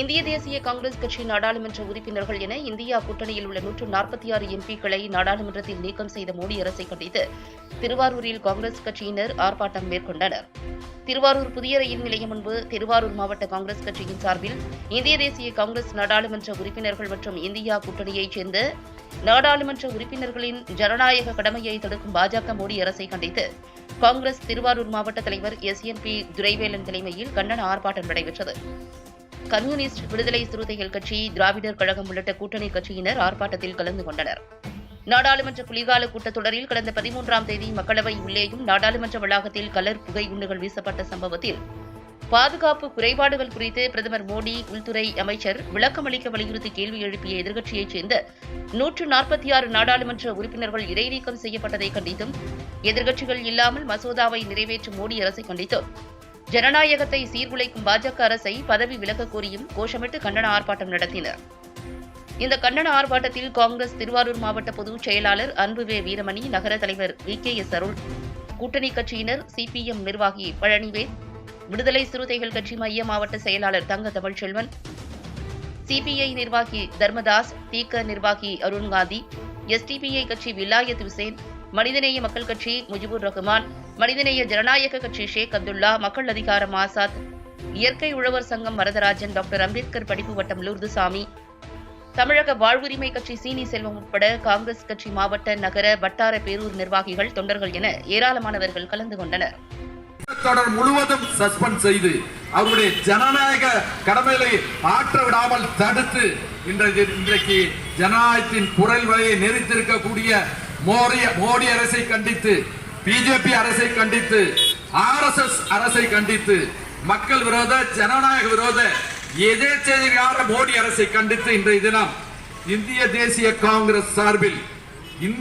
இந்திய தேசிய காங்கிரஸ் கட்சி நாடாளுமன்ற உறுப்பினர்கள் என இந்தியா கூட்டணியில் உள்ள நூற்று நாற்பத்தி ஆறு எம்பிக்களை நாடாளுமன்றத்தில் நீக்கம் செய்த மோடி அரசை கண்டித்து திருவாரூரில் காங்கிரஸ் கட்சியினர் ஆர்ப்பாட்டம் மேற்கொண்டனர். திருவாரூர் புதிய ரயில் நிலையம் முன்பு திருவாரூர் மாவட்ட காங்கிரஸ் கட்சியின் சார்பில் இந்திய தேசிய காங்கிரஸ் நாடாளுமன்ற உறுப்பினர்கள் மற்றும் இந்தியா கூட்டணியைச் சேர்ந்த நாடாளுமன்ற உறுப்பினர்களின் ஜனநாயக கடமையை தடுக்கும் பாஜக மோடி அரசை கண்டித்து காங்கிரஸ் திருவாரூர் மாவட்ட தலைவர் எஸ் என் பி துரைவேலன் தலைமையில் கண்டன ஆர்ப்பாட்டம் நடைபெற்றது. கம்யூனிஸ்ட் விடுதலை சிறுத்தைகள் கட்சி திராவிடர் கழகம் உள்ளிட்ட கூட்டணி கட்சியினர் ஆர்ப்பாட்டத்தில் கலந்து கொண்டனர். நாடாளுமன்ற குளிர்கால கூட்டத்தொடரில் கடந்த பதிமூன்றாம் தேதி மக்களவை உள்ளேயும் நாடாளுமன்ற வளாகத்தில் கலர் புகை குண்டுகள் வீசப்பட்ட சம்பவத்தில் பாதுகாப்பு குறைபாடுகள் குறித்து பிரதமர் மோடி உள்துறை அமைச்சர் விளக்கமளிக்க வலியுறுத்தி கேள்வி எழுப்பிய எதிர்க்கட்சியைச் சேர்ந்த நூற்று நாற்பத்தி ஆறு நாடாளுமன்ற உறுப்பினர்கள் இடைநீக்கம் செய்யப்பட்டதை கண்டித்தும் எதிர்க்கட்சிகள் இல்லாமல் மசோதாவை நிறைவேற்றும் மோடி அரசை கண்டித்தும் ஜனநாயகத்தை சீர்குலைக்கும் பாஜக அரசை பதவி விலகக் கோரியும் கோஷமிட்டு கண்டன ஆர்ப்பாட்டம் நடத்தினர். இந்த கண்டன ஆர்ப்பாட்டத்தில் காங்கிரஸ் திருவாரூர் மாவட்ட பொதுச் செயலாளர் அன்புவே வீரமணி நகர தலைவர் வி கே எஸ் அருள் கூட்டணி கட்சியினர் சிபிஎம் நிர்வாகி பழனிவேல் விடுதலை சிறுத்தைகள் கட்சி மைய மாவட்ட செயலாளர் தங்க தமிழ்ச்செல்வன் சிபிஐ நிர்வாகி தர்மதாஸ் தீக நிர்வாகி அருண்காந்தி எஸ்டிபிஐ கட்சி விலாயத் ஹுசேன் மனிதநேய மக்கள் கட்சி முஜிபுர் ரஹ்மான் மனிதநேய ஜனநாயக கட்சி ஷேக் அப்துல்லா மக்கள் அதிகாரம் ஆசாத் இயற்கை உழவர் சங்கம் வரதராஜன் டாக்டர் அம்பேத்கர் படிப்பு வட்டம் லூர்துசாமி தமிழக வாழ்வுரிமை கட்சி சீனி செல்வம் உட்பட காங்கிரஸ் கட்சி மாவட்ட நகர வட்டார பேரூர் நிர்வாகிகள் தொண்டர்கள் என ஏராளமானவர்கள் கலந்து கொண்டனர். தொடர் முழுவதும் சஸ்பெண்ட் செய்து அவருடைய ஜனநாயக கடமைகளை ஆற்ற விடாமல் தடுத்து இன்றைக்கு இன்றைக்கு ஜனநாயகத்தின் குரல் வழியை நெறித்திருக்கக்கூடிய மோடி மோடி அரசை கண்டித்து பிஜேபி அரசை கண்டித்து ஆர்எஸ்எஸ் அரசை கண்டித்து மக்கள் விரோத ஜனநாயக விரோத எதேச்சதிகார மோடி அரசை கண்டித்து இன்றைய தினம் இந்திய தேசிய காங்கிரஸ் சார்பில்